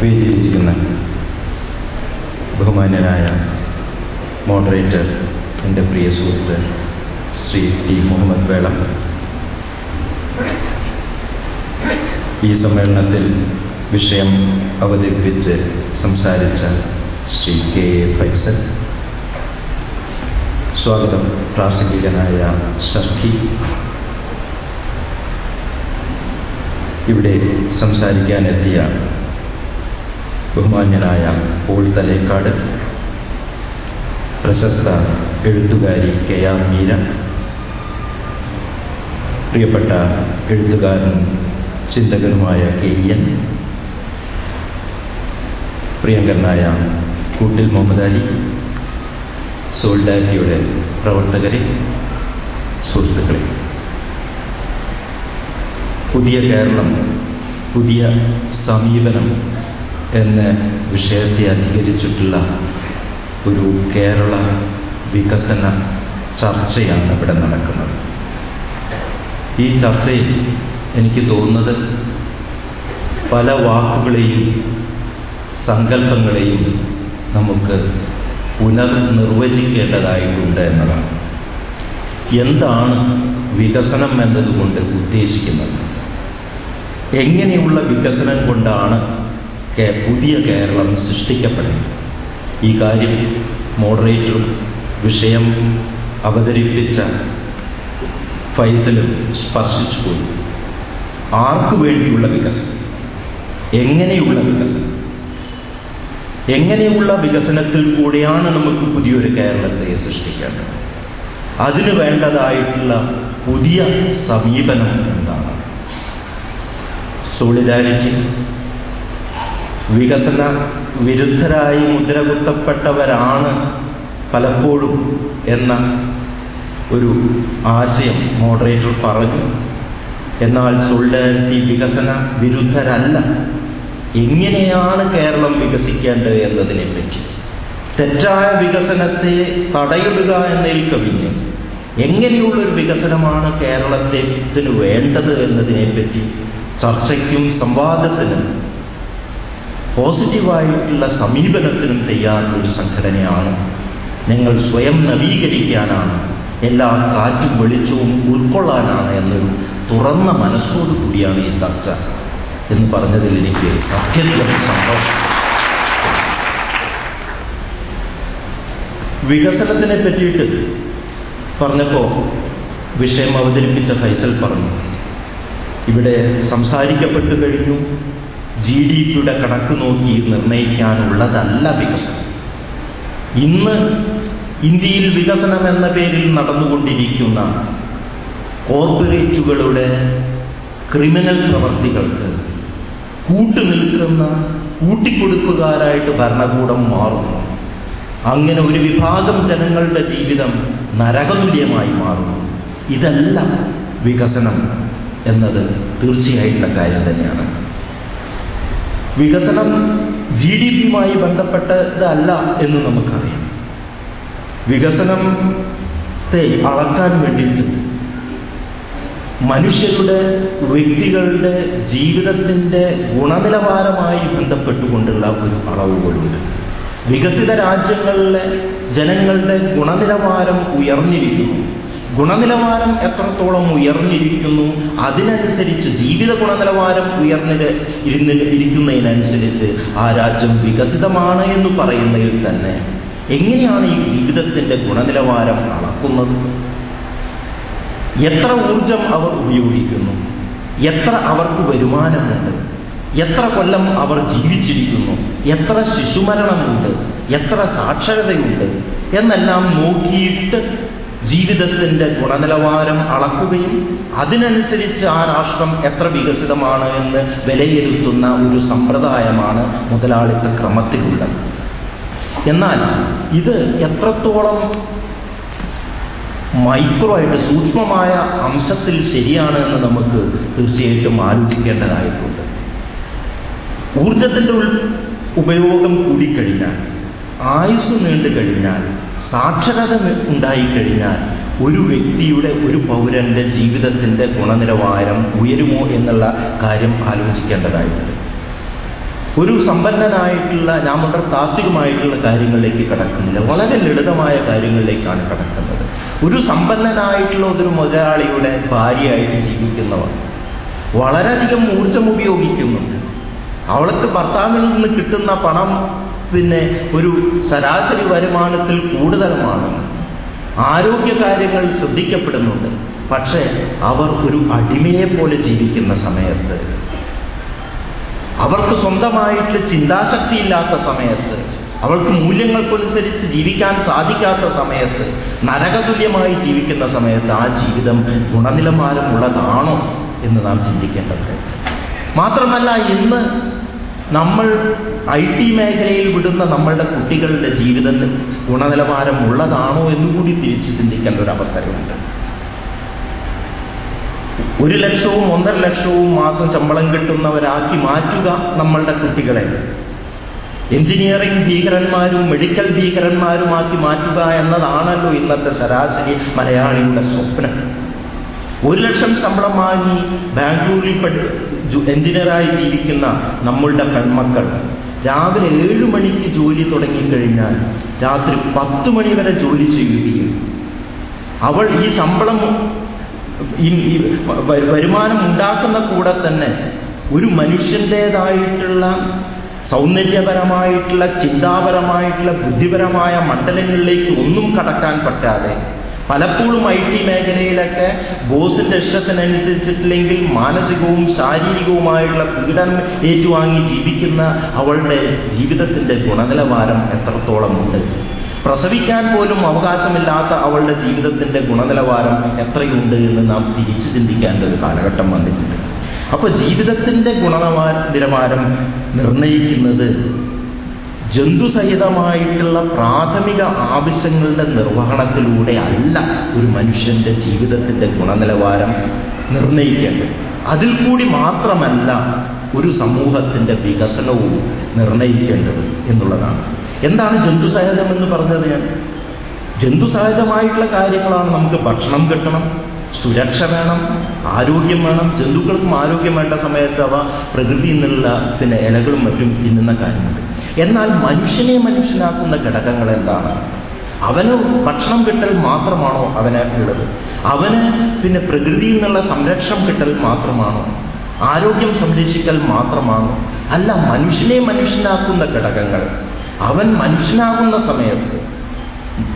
വേദിയിലിരിക്കുന്ന ബഹുമാന്യനായ മോഡറേറ്റർ എന്റെ പ്രിയ സുഹൃത്ത് ശ്രീ ടി മുഹമ്മദ് വേളം. ഈ സമ്മേളനത്തിൽ വിഷയം അവതരിപ്പിച്ച് സംസാരിച്ച ശ്രീ കെ എ ഫൈസൽ. സ്വാഗതം പ്രാസംഗികനായ ഷർഫി ഇവിടെ സംസാരിക്കാനെത്തിയ ബഹുമാന്യനായ പോൾ തലേക്കാട് പ്രശസ്ത എഴുത്തുകാരി കെ ആർ മീര പ്രിയപ്പെട്ട എഴുത്തുകാരൻ ചിന്തകനുമായ കെ എൻ പ്രിയങ്കരനായ കൂട്ടിൽ മുഹമ്മദ് അലി സോൾഡാരിറ്റിയുടെ പ്രവർത്തകരെ സുഹൃത്തുക്കളെ പുതിയ കേരളം പുതിയ സമീപനം എന്ന വിഷയത്തെ അധികരിച്ചിട്ടുള്ള ഒരു കേരള വികസന ചർച്ചയാണ് ഇവിടെ നടക്കുന്നത്. ഈ ചർച്ചയിൽ എനിക്ക് തോന്നുന്നത് പല വാക്കുകളെയും സങ്കല്പങ്ങളെയും നമുക്ക് പുനർനിർവചിക്കേണ്ടതായിട്ടുണ്ട് എന്നതാണ്. എന്താണ് വികസനം എന്നതുകൊണ്ട് ഉദ്ദേശിക്കുന്നത്? എങ്ങനെയുള്ള വികസനം കൊണ്ടാണ് പുതിയ കേരളം സൃഷ്ടിക്കപ്പെടും. ഈ കാര്യം മോഡറേറ്ററും വിഷയം അവതരിപ്പിച്ച ഫൈസലും സ്പർശിച്ചുപോയി ആർക്കു വേണ്ടിയുള്ള വികസനം? എങ്ങനെയുള്ള വികസനം? എങ്ങനെയുള്ള വികസനത്തിൽ കൂടെയാണ് നമുക്ക് പുതിയൊരു കേരളത്തെ സൃഷ്ടിക്കേണ്ടത്? അതിന് വേണ്ടതായിട്ടുള്ള പുതിയ സമീപനം എന്താണ്? സോളിഡാരിറ്റി വികസന വിരുദ്ധരായി മുദ്രകുത്തപ്പെട്ടവരാണ് പലപ്പോഴും എന്ന ഒരു ആശയം മോഡറേറ്റർ പറഞ്ഞു. എന്നാൽ സോളിഡാരിറ്റി വികസന വിരുദ്ധരല്ല. എങ്ങനെയാണ് കേരളം വികസിക്കേണ്ടത് എന്നതിനെ പറ്റി തെറ്റായ വികസനത്തെ തടയിടുക എന്നതിൽ കവിഞ്ഞ് എങ്ങനെയുള്ളൊരു വികസനമാണ് കേരളത്തിന് വേണ്ടത് എന്നതിനെപ്പറ്റി ചർച്ചയ്ക്കും സംവാദത്തിനും പോസിറ്റീവായിട്ടുള്ള സമീപനത്തിനും തയ്യാറുള്ള ഒരു സംഘടനയാണ്. ഞങ്ങൾ സ്വയം നവീകരിക്കാനാണ് എല്ലാ കാറ്റും വെളിച്ചവും ഉൾക്കൊള്ളാനാണ് എന്നൊരു തുറന്ന മനസ്സോടു കൂടിയാണ് ഈ ചർച്ച എന്ന് പറഞ്ഞതിൽ എനിക്ക് അത്യന്തം സന്തോഷം. വികസനത്തിനെ പറ്റിയിട്ട് പറഞ്ഞപ്പോൾ വിഷയം അവതരിപ്പിച്ച ഫൈസൽ പറഞ്ഞു. ഇവിടെ സംസാരിക്കപ്പെട്ടു കഴിഞ്ഞു. ജി ഡി പിയുടെ കണക്ക് നോക്കി നിർണയിക്കാനുള്ളതല്ല വികസനം. ഇന്ന് ഇന്ത്യയിൽ വികസനം എന്ന പേരിൽ നടന്നുകൊണ്ടിരിക്കുന്ന കോർപ്പറേറ്റുകളുടെ ക്രിമിനൽ പ്രവർത്തികൾക്ക് കൂട്ടുനിൽക്കുന്ന കൂട്ടിക്കൊടുക്കുകാരായിട്ട് ഭരണകൂടം മാറുന്നു. അങ്ങനെ ഒരു വിഭാഗം ജനങ്ങളുടെ ജീവിതം നരകതുല്യമായി മാറുന്നു. ഇതല്ല വികസനം എന്നത് തീർച്ചയായിട്ടുള്ള കാര്യം തന്നെയാണ്. വികസനം ജി ഡി പിയുമായി ബന്ധപ്പെട്ടതല്ല എന്ന് നമുക്കറിയാം. വികസനത്തെ അളക്കാൻ വേണ്ടിയിട്ട് മനുഷ്യരുടെ വ്യക്തികളുടെ ജീവിതത്തിന്റെ ഗുണനിലവാരമായി ബന്ധപ്പെട്ടുകൊണ്ടുള്ള ഒരു അളവുകളുണ്ട്. വികസിത രാജ്യങ്ങളിലെ ജനങ്ങളുടെ ഗുണനിലവാരം ഉയർന്നിരിക്കുന്നു. ഗുണനിലവാരം എത്രത്തോളം ഉയർന്നിരിക്കുന്നു അതിനനുസരിച്ച് ജീവിത ഗുണനിലവാരം ഉയർന്നിട്ട് ഇരുന്ന് ഇരിക്കുന്നതിനനുസരിച്ച് ആ രാജ്യം വികസിതമാണ് എന്ന് പറയുന്നതിൽ തന്നെ എങ്ങനെയാണ് ഈ ജീവിതത്തിന്റെ ഗുണനിലവാരം അളക്കുന്നത്? എത്ര ഊർജം അവർ ഉപയോഗിക്കുന്നു? എത്ര അവർക്ക് വരുമാനമുണ്ട്? എത്ര കൊല്ലം അവർ ജീവിച്ചിരിക്കുന്നു? എത്ര ശിശുമരണമുണ്ട്? എത്ര സാക്ഷരതയുണ്ട്? എന്നെല്ലാം നോക്കിയിട്ട് ജീവിതത്തിന്റെ ഗുണനിലവാരം അളക്കുകയും അതിനനുസരിച്ച് ആ രാഷ്ട്രം എത്ര വികസിതമാണ് എന്ന് വിലയിരുത്തുന്ന ഒരു സമ്പ്രദായമാണ് മുതലാളിത്ത ക്രമത്തിലുള്ളത്. എന്നാൽ ഇത് എത്രത്തോളം മൈക്രോ ആയിട്ട് സൂക്ഷ്മമായ അംശത്തിൽ ശരിയാണ് എന്ന് നമുക്ക് തീർച്ചയായിട്ടും ആലോചിക്കേണ്ടതായിട്ടുണ്ട്. ഊർജത്തിന്റെ ഉപയോഗം കൂടിക്കഴിഞ്ഞാൽ ആയുസ് നീണ്ടു കഴിഞ്ഞാൽ സാക്ഷരത ഉണ്ടായിക്കഴിഞ്ഞാൽ ഒരു വ്യക്തിയുടെ ഒരു പൗരന്റെ ജീവിതത്തിന്റെ ഗുണനിലവാരം ഉയരുമോ എന്നുള്ള കാര്യം ആലോചിക്കേണ്ടതായിട്ടുണ്ട്. ഒരു സമ്പന്നനായിട്ടുള്ള വളരെ താത്വികമായിട്ടുള്ള കാര്യങ്ങളിലേക്ക് കടക്കുന്നില്ല. വളരെ ലളിതമായ കാര്യങ്ങളിലേക്കാണ് കടക്കുന്നത്. ഒരു സമ്പന്നനായിട്ടുള്ള ഒരു മുതലാളിയുടെ ഭാര്യയായിട്ട് ജീവിക്കുന്നവർ വളരെയധികം ഊർജം ഉപയോഗിക്കുന്നുണ്ട്. അവൾക്ക് ഭർത്താവിൽ നിന്ന് കിട്ടുന്ന പണം പിന്നെ ഒരു ശരാശരി വരുമാനത്തിൽ കൂടുതലുമാണ്. ആരോഗ്യകാര്യങ്ങൾ ശ്രദ്ധിക്കപ്പെടുന്നുണ്ട്. പക്ഷേ അവർ ഒരു അടിമയെ പോലെ ജീവിക്കുന്ന സമയത്ത് അവർക്ക് സ്വന്തമായിട്ട് ചിന്താശക്തി ഇല്ലാത്ത സമയത്ത് അവൾക്ക് മൂല്യങ്ങൾക്കനുസരിച്ച് ജീവിക്കാൻ സാധിക്കാത്ത സമയത്ത് നരകതുല്യമായി ജീവിക്കുന്ന സമയത്ത് ആ ജീവിതം ഗുണനിലവാരമുള്ളതാണോ എന്ന് നാം ചിന്തിക്കേണ്ടത് മാത്രമല്ല ഇന്ന് നമ്മൾ ഐ ടി മേഖലയിൽ വിടുന്ന നമ്മളുടെ കുട്ടികളുടെ ജീവിതത്തിൽ ഗുണനിലവാരം ഉള്ളതാണോ എന്നുകൂടി തിരിച്ച് ചിന്തിക്കേണ്ട ഒരു അവസരമുണ്ട്. ഒരു ലക്ഷവും ഒന്നര ലക്ഷവും മാസം ശമ്പളം കിട്ടുന്നവരാക്കി മാറ്റുക നമ്മളുടെ കുട്ടികളെ. എഞ്ചിനീയറിംഗ് ഭീകരന്മാരും മെഡിക്കൽ ഭീകരന്മാരുമാക്കി മാറ്റുക എന്നതാണല്ലോ ഇന്നത്തെ ശരാശരി മലയാളിയുടെ സ്വപ്നം. ഒരു ലക്ഷം ശമ്പളം വാങ്ങി ബാംഗ്ലൂരിൽ എഞ്ചിനീയറായി ജീവിക്കുന്ന നമ്മളുടെ പെൺമക്കൾ രാവിലെ ഏഴു മണിക്ക് ജോലി തുടങ്ങിക്കഴിഞ്ഞാൽ രാത്രി പത്ത് മണി വരെ ജോലി ചെയ്യുകയും. അവൾ ഈ ശമ്പളം ഈ വരുമാനം ഉണ്ടാക്കുന്ന കൂടെ തന്നെ ഒരു മനുഷ്യന്റേതായിട്ടുള്ള സൗന്ദര്യപരമായിട്ടുള്ള ചിന്താപരമായിട്ടുള്ള ബുദ്ധിപരമായ മണ്ഡലങ്ങളിലേക്ക് ഒന്നും കടക്കാൻ പറ്റാതെ പലപ്പോഴും ഐ ടി മേഖലയിലൊക്കെ ബോസിന്റെ ഇഷ്ടത്തിനനുസരിച്ചിട്ടില്ലെങ്കിൽ മാനസികവും ശാരീരികവുമായുള്ള പീഡനം ഏറ്റുവാങ്ങി ജീവിക്കുന്ന അവളുടെ ജീവിതത്തിന്റെ ഗുണനിലവാരം എത്രത്തോളം ഉണ്ട്? പ്രസവിക്കാൻ പോലും അവകാശമില്ലാത്ത അവളുടെ ജീവിതത്തിന്റെ ഗുണനിലവാരം എത്രയുണ്ട് എന്ന് നാം തിരിച്ചു ചിന്തിക്കേണ്ട ഒരു കാലഘട്ടം വന്നിട്ടുണ്ട്. അപ്പൊ ജീവിതത്തിന്റെ ഗുണനിലവാര നിലവാരം നിർണയിക്കുന്നത് ജന്തുസഹിതമായിട്ടുള്ള പ്രാഥമിക ആവശ്യങ്ങളുടെ നിർവഹണത്തിലൂടെ അല്ല ഒരു മനുഷ്യന്റെ ജീവിതത്തിന്റെ ഗുണനിലവാരം നിർണയിക്കേണ്ടത് അതിൽ കൂടി മാത്രമല്ല ഒരു സമൂഹത്തിന്റെ വികസനവും നിർണയിക്കേണ്ടത് എന്നുള്ളതാണ്. എന്താണ് ജന്തുസഹിതം എന്ന് പറഞ്ഞത് ഞാൻ? ജന്തുസഹജമായിട്ടുള്ള കാര്യങ്ങളാണ് നമുക്ക് ഭക്ഷണം കിട്ടണം സുരക്ഷ വേണം ആരോഗ്യം വേണം ജന്തുക്കൾക്കും ആരോഗ്യം വേണ്ട സമയത്ത് അവ പ്രകൃതിയിൽ നിന്നുള്ള ഇലകളും മറ്റും തിന്നുന്ന കാര്യമുണ്ട്. എന്നാൽ മനുഷ്യനെ മനുഷ്യനാക്കുന്ന ഘടകങ്ങൾ എന്താണ് അവന് ഭക്ഷണം കിട്ടൽ മാത്രമാണോ അവന് ഉള്ളത്? അവന് പിന്നെ പ്രകൃതിയിൽ നിന്നുള്ള സംരക്ഷണം കിട്ടൽ മാത്രമാണോ? ആരോഗ്യം സംരക്ഷിക്കൽ മാത്രമാണോ? അല്ല മനുഷ്യനെ മനുഷ്യനാക്കുന്ന ഘടകങ്ങൾ. അവൻ മനുഷ്യനാകുന്ന സമയത്ത്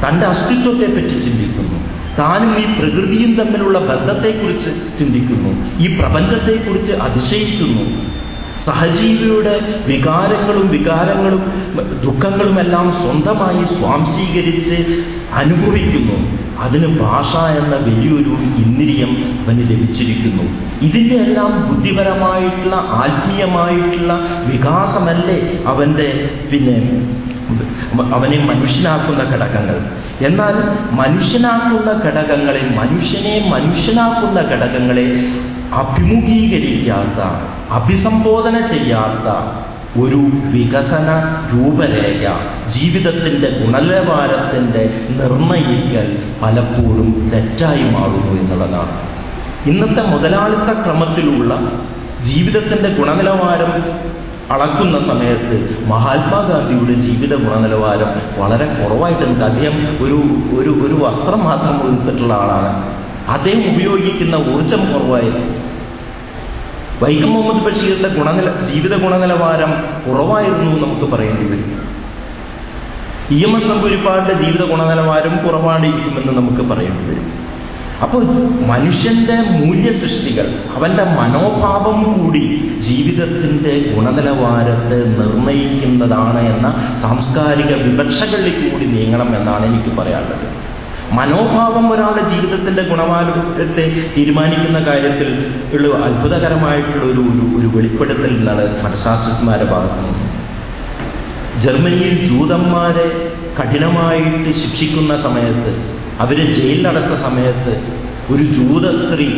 തന്റെ അസ്തിത്വത്തെപ്പറ്റി ചിന്തിക്കുന്നു. താനും ഈ പ്രകൃതിയും തമ്മിലുള്ള ബന്ധത്തെക്കുറിച്ച് ചിന്തിക്കുന്നു. ഈ പ്രപഞ്ചത്തെക്കുറിച്ച് അതിശയിക്കുന്നു. സഹജീവിയുടെ വികാരങ്ങളും വികാരങ്ങളും ദുഃഖങ്ങളുമെല്ലാം സ്വന്തമായി സ്വാംശീകരിച്ച് അനുഭവിക്കുന്നു. അതിന് ഭാഷ എന്ന വലിയൊരു ഇന്ദ്രിയം അവന് ലഭിച്ചിരിക്കുന്നു. ഇതിന്റെ എല്ലാം ബുദ്ധിപരമായിട്ടുള്ള ആത്മീയമായിട്ടുള്ള വികാസമല്ലേ അവന്റെ പിന്നെ അവനെ മനുഷ്യനാക്കുന്ന ഘടകങ്ങൾ. എന്നാൽ മനുഷ്യനാക്കുന്ന ഘടകങ്ങളെ മനുഷ്യനെ മനുഷ്യനാക്കുന്ന ഘടകങ്ങളെ അഭിമുഖീകരിക്കാത്ത അഭിസംബോധന ചെയ്യാത്ത ഒരു വികസന രൂപരേഖ ജീവിതത്തിന്റെ ഗുണനിലവാരത്തിന്റെ നിർണയിക്കൽ പലപ്പോഴും തെറ്റായി മാറുന്നു എന്നുള്ളതാണ്. ഇന്നത്തെ മുതലാളിത്ത ക്രമത്തിലുള്ള ജീവിതത്തിന്റെ ഗുണനിലവാരം അളക്കുന്ന സമയത്ത് മഹാത്മാഗാന്ധിയുടെ ജീവിത ഗുണനിലവാരം വളരെ കുറവായിട്ടുണ്ട് അദ്ദേഹം ഒരു ഒരു ഒരു വസ്ത്രം മാത്രം ഉടുത്തിട്ടുള്ള ആളാണ്. അദ്ദേഹം ഉപയോഗിക്കുന്ന ഊർജം കുറവായിരുന്നു. വൈക്കം മുഹമ്മദ് ബഷീറിന്റെ ഗുണനില ജീവിത ഗുണനിലവാരം കുറവായിരുന്നു നമുക്ക് പറയേണ്ടി വരും ഇ എം എസ് നമ്പൂരിപ്പാടിന്റെ ജീവിത ഗുണനിലവാരം കുറവാണിരിക്കുമെന്ന് നമുക്ക് പറയേണ്ടി വരും അപ്പോൾ മനുഷ്യന്റെ മൂല്യ സൃഷ്ടികൾ അവന്റെ മനോഭാവം കൂടി ജീവിതത്തിന്റെ ഗുണനിലവാരത്തെ നിർണയിക്കുന്നതാണ് എന്ന സാംസ്കാരിക വിവക്ഷകളിൽ കൂടി നീങ്ങണം എന്നാണ് എനിക്ക് പറയാനുള്ളത്. മനോഭാവം ഒരാളുടെ ജീവിതത്തിന്റെ ഗുണവാരത്തെ തീരുമാനിക്കുന്ന കാര്യത്തിൽ ഉള്ള അത്ഭുതകരമായിട്ടുള്ള ഒരു ഒരു ഒരു വെളിപ്പെടുത്തൽ എന്നാണ് മനഃശാസ്ത്രന്മാരെ ഭാഗത്തു ജർമ്മനിയിൽ ജൂതന്മാരെ കഠിനമായിട്ട് ശിക്ഷിക്കുന്ന സമയത്ത് അവരെ ജയിലിലടച്ച സമയത്ത് ഒരു ജൂത സ്ത്രീ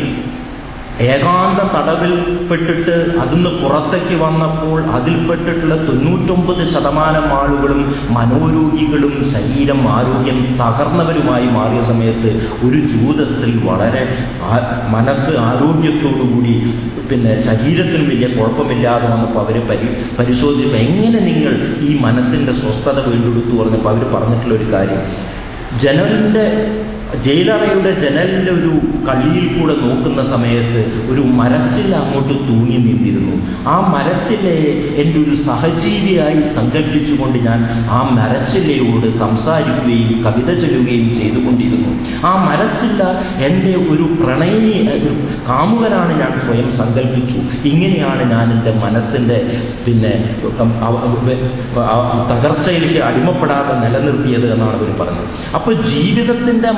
ഏകാന്ത തടവിൽപ്പെട്ടിട്ട് അതിന്ന് പുറത്തേക്ക് വന്നപ്പോൾ അതിൽപ്പെട്ടിട്ടുള്ള തൊണ്ണൂറ്റൊമ്പത് ശതമാനം ആളുകളും മനോരോഗികളും ശരീരം ആരോഗ്യം തകർന്നവരുമായി മാറിയ സമയത്ത് ഒരു ജൂതസ്ത്രീ വളരെ ആ- മനസ്സ് ആരോഗ്യത്തോടുകൂടി പിന്നെ ശരീരത്തിന് വലിയ കുഴപ്പമില്ലാതെ വന്നപ്പോൾ അവർ പരി പരിശോധിച്ചപ്പോൾ എങ്ങനെ നിങ്ങൾ ഈ മനസ്സിന്റെ സ്വസ്ഥത വീണ്ടെടുത്തു പറഞ്ഞപ്പോൾ അവർ പറഞ്ഞിട്ടുള്ള ഒരു കാര്യം. ജനലിന്റെ ജയിലറയുടെ ജനലിന്റെ ഒരു കള്ളിയിൽ കൂടെ നോക്കുന്ന സമയത്ത് ഒരു മരച്ചില്ല അങ്ങോട്ട് തൂങ്ങി നിന്നിരുന്നു. ആ മരച്ചില്ലയെ എന്റെ ഒരു സഹജീവിയായി സങ്കല്പിച്ചുകൊണ്ട് ഞാൻ ആ മരച്ചില്ലയോട് സംസാരിക്കുകയും കവിത ചൊല്ലുകയും ചെയ്തുകൊണ്ടിരുന്നു. ആ മരച്ചില്ല എന്റെ ഒരു പ്രണയിനി കാമുകനാണ് ഞാൻ സ്വയം സങ്കല്പിച്ചു ഇങ്ങനെയാണ് ഞാൻ എന്റെ മനസ്സിന്റെ പിന്നെ തകർച്ചയിലേക്ക് അടിമപ്പെടാതെ നിലനിർത്തിയത് എന്നാണ് അവർ പറഞ്ഞത്. അപ്പോൾ ജീവിതത്തിന്റെ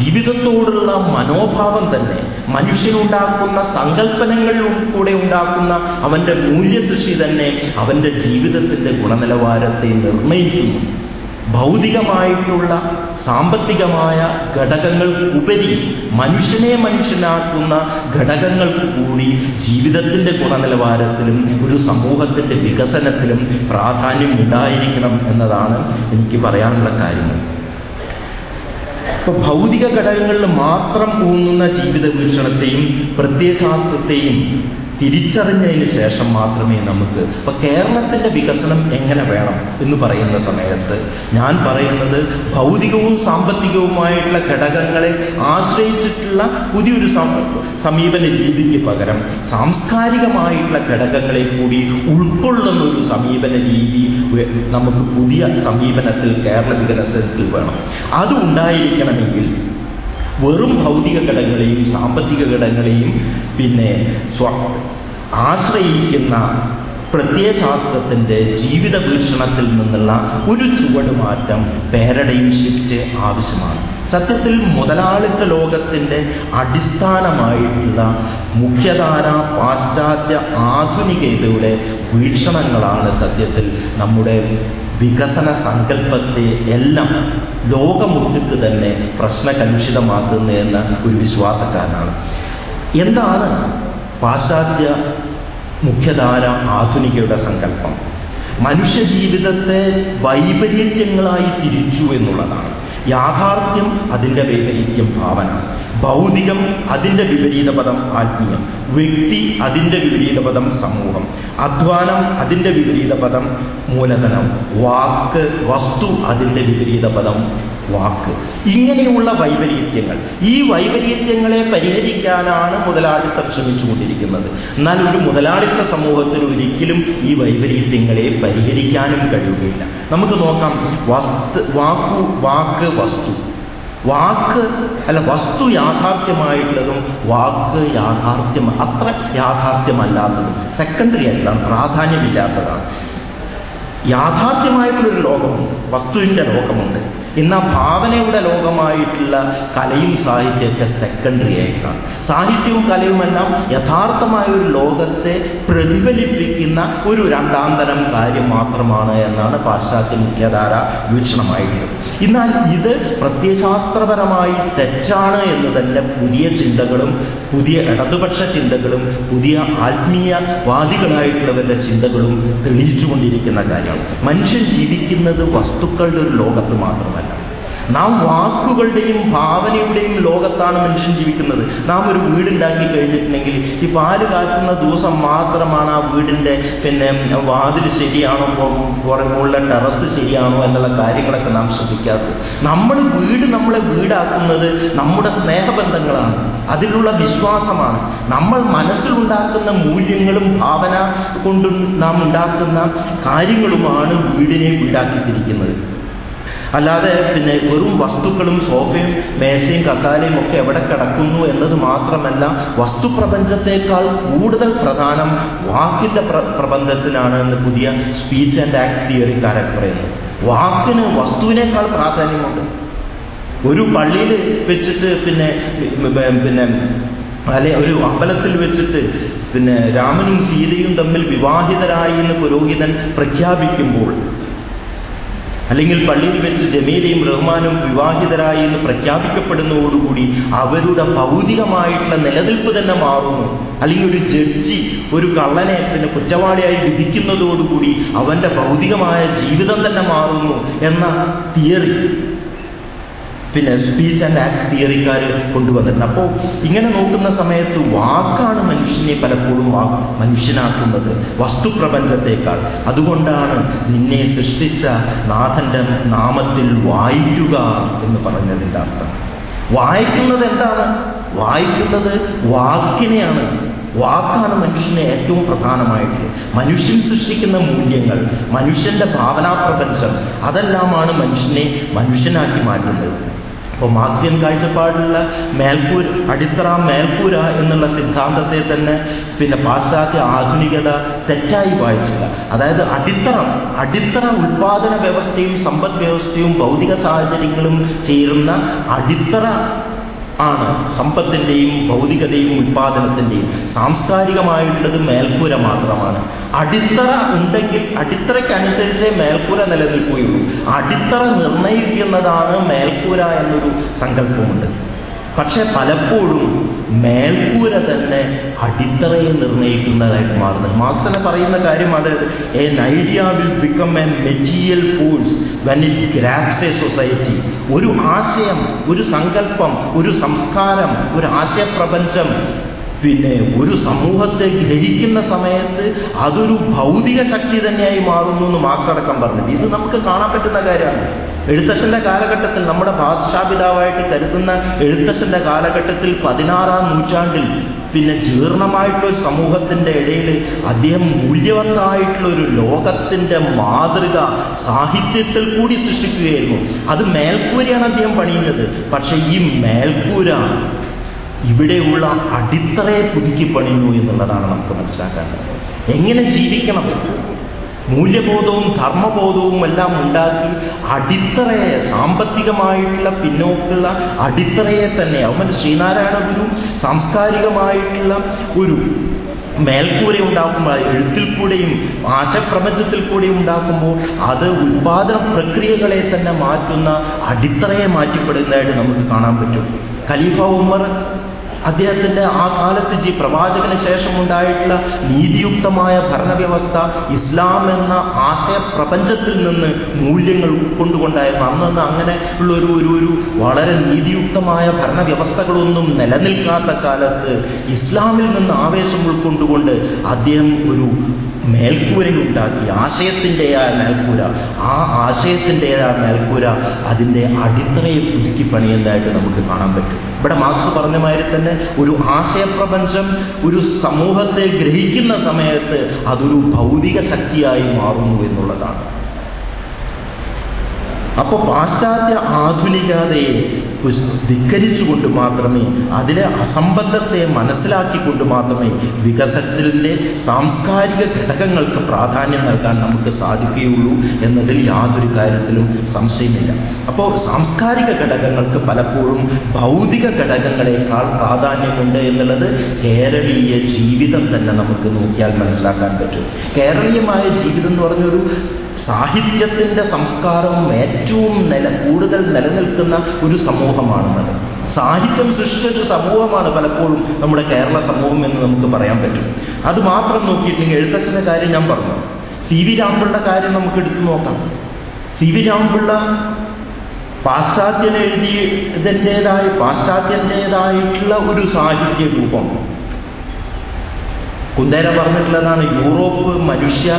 ജീവിതത്തോടുള്ള മനോഭാവം തന്നെ മനുഷ്യനുണ്ടാക്കുന്ന സങ്കല്പനങ്ങളിൽ കൂടെ ഉണ്ടാക്കുന്ന അവന്റെ മൂല്യസൃഷ്ടി തന്നെ അവന്റെ ജീവിതത്തിന്റെ ഗുണനിലവാരത്തെ നിർണയിക്കുന്നു. ഭൗതികമായിട്ടുള്ള സാമ്പത്തികമായ ഘടകങ്ങൾക്കുപരി മനുഷ്യനെ മനുഷ്യനാക്കുന്ന ഘടകങ്ങൾ കൂടി ജീവിതത്തിന്റെ ഗുണനിലവാരത്തിലും ഒരു സമൂഹത്തിന്റെ വികസനത്തിലും പ്രാധാന്യം ഉണ്ടായിരിക്കണം എന്നതാണ് എനിക്ക് പറയാനുള്ള കാര്യങ്ങൾ. ഇപ്പൊ ഭൗതിക ഘടകങ്ങളിൽ മാത്രം ഊന്നുന്ന ജീവിത വീക്ഷണത്തെയും പ്രത്യയശാസ്ത്രത്തെയും തിരിച്ചറിഞ്ഞതിന് ശേഷം മാത്രമേ നമുക്ക് ഇപ്പൊ കേരളത്തിന്റെ വികസനം എങ്ങനെ വേണം എന്ന് പറയുന്ന സമയത്ത് ഞാൻ പറയുന്നത് ഭൗതികവും സാമ്പത്തികവുമായിട്ടുള്ള ഘടകങ്ങളെ ആശ്രയിച്ചിട്ടുള്ള പുതിയൊരു സമീപന രീതിക്ക് പകരം സാംസ്കാരികമായിട്ടുള്ള ഘടകങ്ങളെ കൂടി ഉൾക്കൊള്ളുന്ന ഒരു സമീപന രീതി നമുക്ക് പുതിയ സമീപനത്തിൽ കേരള വികസനത്തിൽ വേണം. അത് ഉണ്ടായിരിക്കണമെങ്കിൽ വെറും ഭൗതിക ഘടകങ്ങളെയും സാമ്പത്തിക ഘടകങ്ങളെയും പിന്നെ സ്വ ആശ്രയിക്കുന്ന പ്രത്യയശാസ്ത്രത്തിന്റെ ജീവിത വീക്ഷണത്തിൽ നിന്നുള്ള ഒരു ചുവടുമാറ്റം പാരഡൈം ഷിഫ്റ്റ് ആവശ്യമാണ്. സത്യത്തിൽ മുതലാളിത്ത ലോകത്തിന്റെ അടിസ്ഥാനമായിട്ടുള്ള മുഖ്യധാര പാശ്ചാത്യ ആധുനികതയുടെ വീക്ഷണങ്ങളാണ് സത്യത്തിൽ നമ്മുടെ വികസന സങ്കല്പത്തെ എല്ലാം ലോകമുട്ടിട്ട് തന്നെ പ്രശ്നകലുഷിതമാക്കുന്നതെന്ന ഒരു വിശ്വാസക്കാരനാണ്. എന്താണ് പാശ്ചാത്യ മുഖ്യധാര ആധുനികയുടെ സങ്കല്പം? മനുഷ്യ ജീവിതത്തെ വൈപരീത്യങ്ങളായി തിരിച്ചു എന്നുള്ളതാണ്. യാഥാർത്ഥ്യം അതിന്റെ വൈപരീത്യം ഭാവന. ഭൗതികം അതിന്റെ വിപരീത പദം ആത്മീയം. വ്യക്തി അതിന്റെ വിപരീത പദം സമൂഹം. അധ്വാനം അതിന്റെ വിപരീത പദം മൂലധനം. വാക്ക് വസ്തു അതിന്റെ വിപരീത പദം വാക്ക്. ഇങ്ങനെയുള്ള വൈപരീത്യങ്ങൾ. ഈ വൈപരീത്യങ്ങളെ പരിഹരിക്കാനാണ് മുതലാളിത്തം ശ്രമിച്ചുകൊണ്ടിരിക്കുന്നത്. എന്നാൽ ഒരു മുതലാളിത്ത സമൂഹത്തിൽ ഒരിക്കലും ഈ വൈപരീത്യങ്ങളെ പരിഹരിക്കാനും കഴിയുകയില്ല. നമുക്ക് നോക്കാം. വസ്തു വാക്കു വാക്ക് വസ്തു. വാക്ക് അല്ല വസ്തു യാഥാർത്ഥ്യമായിട്ടുള്ളതും വാക്ക് യാഥാർത്ഥ്യം അത്ര യാഥാർത്ഥ്യമല്ലാത്തതും സെക്കൻഡറി ആയിട്ടുള്ളതാണ് പ്രാധാന്യമില്ലാത്തതാണ്. യാഥാർത്ഥ്യമായിട്ടുള്ളൊരു ലോകമുണ്ട് വസ്തുവിന്റെ ലോകമുണ്ട്. എന്നാൽ ഭാവനയുടെ ലോകമായിട്ടുള്ള കലയും സാഹിത്യമൊക്കെ സെക്കൻഡറി ആയിട്ടാണ്. സാഹിത്യവും കലയുമെല്ലാം യഥാർത്ഥമായ ഒരു ലോകത്തെ പ്രതിഫലിപ്പിക്കുന്ന ഒരു രണ്ടാം തരം കാര്യം മാത്രമാണ് എന്നാണ് പാശ്ചാത്യ മുഖ്യധാര വീക്ഷണമായിട്ടുള്ളത്. എന്നാൽ ഇത് പ്രത്യയശാസ്ത്രപരമായി തെറ്റാണ് എന്ന് തന്നെ പുതിയ ചിന്തകളും പുതിയ ഇടതുപക്ഷ ചിന്തകളും പുതിയ ആത്മീയവാദികളായിട്ടുള്ളവരുടെ ചിന്തകളും തെളിയിച്ചുകൊണ്ടിരിക്കുന്ന കാര്യമാണ്. മനുഷ്യൻ ജീവിക്കുന്നത് വസ്തുക്കളുടെ ഒരു ലോകത്ത് മാത്രമല്ല. നാം വാക്കുകളുടെയും ഭാവനയുടെയും ലോകത്താണ് മനുഷ്യൻ ജീവിക്കുന്നത്. നാം ഒരു വീടുണ്ടാക്കി കഴിഞ്ഞിട്ടുണ്ടെങ്കിൽ ഈ പാൽ കാച്ചുന്ന ദിവസം മാത്രമാണ് ആ വീടിന്റെ പിന്നെ വാതിൽ ശരിയാണോ പുറമുള്ള ടെറസ് ശരിയാണോ എന്നുള്ള കാര്യങ്ങളൊക്കെ നാം ശ്രദ്ധിക്കാത്തത്. നമ്മൾ വീട് നമ്മളെ വീടാക്കുന്നത് നമ്മുടെ സ്നേഹബന്ധങ്ങളാണ്. അതിലുള്ള വിശ്വാസമാണ്. നമ്മൾ മനസ്സിലുണ്ടാക്കുന്ന മൂല്യങ്ങളും ഭാവന കൊണ്ടും നാം ഉണ്ടാക്കുന്ന കാര്യങ്ങളുമാണ് വീടിനെ വീടാക്കിത്തിരിക്കുന്നത്. അല്ലാതെ പിന്നെ വെറും വസ്തുക്കളും സോഫയും മേശയും കസാലയും ഒക്കെ എവിടെ കിടക്കുന്നു എന്നത് മാത്രമല്ല വസ്തുപ്രപഞ്ചത്തെക്കാൾ കൂടുതൽ പ്രധാനം വാക്കിന്റെ പ്രപഞ്ചത്തിനാണ് എന്ന് പുതിയ സ്പീച്ച് ആൻഡ് ആക്ട് തിയറിക്കാരൊക്കെ പറയുന്നത് വാക്കിന് വസ്തുവിനേക്കാൾ പ്രാധാന്യമുണ്ട്. ഒരു പള്ളിയിൽ വെച്ചിട്ട് പിന്നെ പിന്നെ അല്ലെ ഒരു അമ്പലത്തിൽ വെച്ചിട്ട് പിന്നെ രാമനും സീതയും തമ്മിൽ വിവാഹിതരായി എന്ന് പുരോഹിതൻ പ്രഖ്യാപിക്കുമ്പോൾ അല്ലെങ്കിൽ പള്ളിയിൽ വെച്ച് ജമീലയും റഹ്മാനും വിവാഹിതരായി എന്ന് പ്രഖ്യാപിക്കപ്പെടുന്നതോടുകൂടി അവരുടെ ഭൗതികമായിട്ടുള്ള നിലനിൽപ്പ് തന്നെ മാറുന്നു. അല്ലെങ്കിൽ ഒരു ജഡ്ജി ഒരു കള്ളനെ പിന്നെ കുറ്റവാളിയായി വിധിക്കുന്നതോടുകൂടി അവന്റെ ഭൗതികമായ ജീവിതം തന്നെ മാറുന്നു എന്ന തിയറി പിന്നെ സ്പീച്ച് ആൻഡ് ആക്ട് തിയറിക്കാർ കൊണ്ടുവന്നിട്ടുണ്ട്. അപ്പോൾ ഇങ്ങനെ നോക്കുന്ന സമയത്ത് വാക്കാണ് മനുഷ്യനെ പലപ്പോഴും മനുഷ്യനാക്കുന്നത്. വസ്തുപ്രപഞ്ചത്തേക്കാൾ. അതുകൊണ്ടാണ് നിന്നെ സൃഷ്ടിച്ച നാഥന്റെ നാമത്തിൽ വായിക്കുക എന്ന് പറഞ്ഞതിന്റെ അർത്ഥം. വായിക്കുന്നത് എന്താണ്? വായിക്കുന്നത് വാക്കിനെയാണ്. വാക്കാണ് മനുഷ്യനെ ഏറ്റവും പ്രധാനമായിട്ട്. മനുഷ്യൻ സൃഷ്ടിക്കുന്ന മൂല്യങ്ങൾ മനുഷ്യന്റെ ഭാവനാ പ്രപഞ്ചം അതെല്ലാമാണ് മനുഷ്യനെ മനുഷ്യനാക്കി മാറ്റുന്നത്. അപ്പോൾ മാർക്സിയൻ കാഴ്ചപ്പാടുള്ള മേൽക്കൂര അടിത്തറ മേൽക്കൂര എന്നുള്ള സിദ്ധാന്തത്തെ തന്നെ പിന്നെ പാശ്ചാത്യ ആധുനികത തെറ്റായി വായിച്ചില്ല. അതായത് അടിത്തറ അടിത്തറ ഉൽപാദന വ്യവസ്ഥയും സമ്പദ് വ്യവസ്ഥയും ഭൗതിക സാഹചര്യങ്ങളും ചേരുന്ന അടിത്തറ ആണ്. സമ്പത്തിന്റെയും ഭൗതികതയും ഉൽപാദനത്തിന്റെയും സാംസ്കാരികമായിട്ടുള്ളത് മേൽക്കൂര മാത്രമാണ്. അടിത്തറ ഉണ്ടെങ്കിൽ അടിത്തറയ്ക്കനുസരിച്ചേ മേൽക്കൂര നിലനിൽക്കുകയുള്ളൂ. അടിത്തറ നിർണയിക്കുന്നതാണ് മേൽക്കൂര എന്നൊരു സങ്കല്പമുണ്ട്. പക്ഷെ പലപ്പോഴും മേൽക്കൂര തന്നെ അടിത്തറയെ നിർണയിക്കുന്നതായിട്ട് മാറുന്നത് മാർക്സിനെ പറയുന്ന കാര്യം an idea will become a material force when it grabs a society ഒരു ആശയം ഒരു സങ്കല്പം ഒരു സംസ്കാരം ഒരു ആശയപ്രപഞ്ചം പിന്നെ ഒരു സമൂഹത്തെ ഗ്രഹിക്കുന്ന സമയത്ത് അതൊരു ഭൗതിക ശക്തി തന്നെയായി മാറുന്നു എന്ന് മാർക്കടക്കം പറഞ്ഞത് ഇത് നമുക്ക് കാണാൻ പറ്റുന്ന കാര്യമാണ്. എഴുത്തച്ഛന്റെ കാലഘട്ടത്തിൽ നമ്മുടെ ഭാഷാപിതാവായിട്ട് കരുതുന്ന എഴുത്തച്ഛന്റെ കാലഘട്ടത്തിൽ പതിനാറാം നൂറ്റാണ്ടിൽ പിന്നെ ജീർണമായിട്ടുള്ള സമൂഹത്തിന്റെ ഇടയിൽ അദ്ദേഹം മൂല്യവത്തായിട്ടുള്ള ഒരു ലോകത്തിന്റെ മാതൃക സാഹിത്യത്തിൽ കൂടി സൃഷ്ടിക്കുകയായിരുന്നു. അത് മേൽക്കൂരയാണ് അദ്ദേഹം പണിയുന്നത്. പക്ഷേ ഈ മേൽക്കൂര ഇവിടെയുള്ള അടിത്തറയെ പുതുക്കി പണിയുന്നു എന്നുള്ളതാണ് നമുക്ക് മനസ്സിലാക്കേണ്ടത് എങ്ങനെ ജീവിക്കണം? മൂല്യബോധവും ധർമ്മബോധവും എല്ലാം ഉണ്ടാക്കി അടിത്തറയെ സാമ്പത്തികമായിട്ടുള്ള പിന്നോക്കുള്ള അടിത്തറയെ തന്നെ അവൻ ശ്രീനാരായണ ഗുരു സാംസ്കാരികമായിട്ടുള്ള ഒരു മേൽക്കൂര ഉണ്ടാക്കുമ്പോൾ എഴുത്തിൽ കൂടെയും ആശപ്രപഞ്ചത്തിൽ കൂടെയും ഉണ്ടാക്കുമ്പോൾ അത് ഉൽപാദന പ്രക്രിയകളെ തന്നെ മാറ്റുന്ന അടിത്തറയെ മാറ്റിപ്പെടുന്നതായിട്ട് നമുക്ക് കാണാൻ പറ്റും. ഖലീഫ ഉമർ അദ്ദേഹത്തിന്റെ ആ കാലത്ത് ജി പ്രവാചകന് ശേഷം ഉണ്ടായിട്ടുള്ള നീതിയുക്തമായ ഭരണവ്യവസ്ഥ ഇസ്ലാം എന്ന ആശയപ്രപഞ്ചത്തിൽ നിന്ന് മൂല്യങ്ങൾ ഉൾക്കൊണ്ടുകൊണ്ടായിരുന്നു. അന്നന്ന് അങ്ങനെ ഉള്ള ഒരു ഒരു ഒരു വളരെ നീതിയുക്തമായ ഭരണവ്യവസ്ഥകളൊന്നും നിലനിൽക്കാത്ത കാലത്ത് ഇസ്ലാമിൽ നിന്ന് ആവേശം ഉൾക്കൊണ്ടുകൊണ്ട് അദ്ദേഹം ഒരു മേൽക്കൂരയുണ്ടാക്കി ആശയത്തിന്റെയായ മേൽക്കൂര. ആ ആശയത്തിന്റെതായ മേൽക്കൂര അതിന്റെ അടിത്തറയെ പുതുക്കി പണിയുന്നതായിട്ട് നമുക്ക് കാണാൻ പറ്റും. ഇവിടെ മാർക്സ് പറഞ്ഞ മാതിരി തന്നെ ഒരു ആശയപ്രപഞ്ചം ഒരു സമൂഹത്തെ ഗ്രഹിക്കുന്ന സമയത്ത് അതൊരു ഭൗതിക ശക്തിയായി മാറുന്നു എന്നുള്ളതാണ്. അപ്പോൾ പാശ്ചാത്യ ആധുനികതയെ ധിക്കരിച്ചുകൊണ്ട് മാത്രമേ അതിലെ അസംബന്ധത്തെ മനസ്സിലാക്കിക്കൊണ്ട് മാത്രമേ വികസനത്തിന്റെ സാംസ്കാരിക ഘടകങ്ങൾക്ക് പ്രാധാന്യം നൽകാൻ നമുക്ക് സാധിക്കുകയുള്ളൂ എന്നതിൽ യാതൊരു കാര്യത്തിലും സംശയമില്ല. അപ്പോൾ സാംസ്കാരിക ഘടകങ്ങൾക്ക് പലപ്പോഴും ഭൗതിക ഘടകങ്ങളെക്കാൾ പ്രാധാന്യമുണ്ട് എന്നുള്ളത് കേരളീയ ജീവിതം തന്നെ നമുക്ക് നോക്കിയാൽ മനസ്സിലാക്കാൻ പറ്റും. കേരളീയമായ ജീവിതം എന്ന് പറഞ്ഞൊരു സാഹിത്യത്തിന്റെ സംസ്കാരവും ഏറ്റവും നില കൂടുതൽ നിലനിൽക്കുന്ന ഒരു സമൂഹമാണെന്നത്. സാഹിത്യം സൃഷ്ടിച്ചൊരു സമൂഹമാണ് പലപ്പോഴും നമ്മുടെ കേരള സമൂഹം എന്ന് നമുക്ക് പറയാൻ പറ്റും. അത് മാത്രം നോക്കിയിട്ടില്ലെങ്കിൽ എഴുത്തച്ഛന്റെ കാര്യം ഞാൻ പറഞ്ഞു. സി വി രാമപിള്ള കാര്യം നമുക്ക് എടുത്തു നോക്കാം. സി വി രാമപിള്ള പാശ്ചാത്യനെഴുതിയതിന്റെതായ പാശ്ചാത്യന്റെതായിട്ടുള്ള ഒരു സാഹിത്യ രൂപം കുന്ദേര പറഞ്ഞിട്ടുള്ളതാണ് യൂറോപ്പ് മനുഷ്യ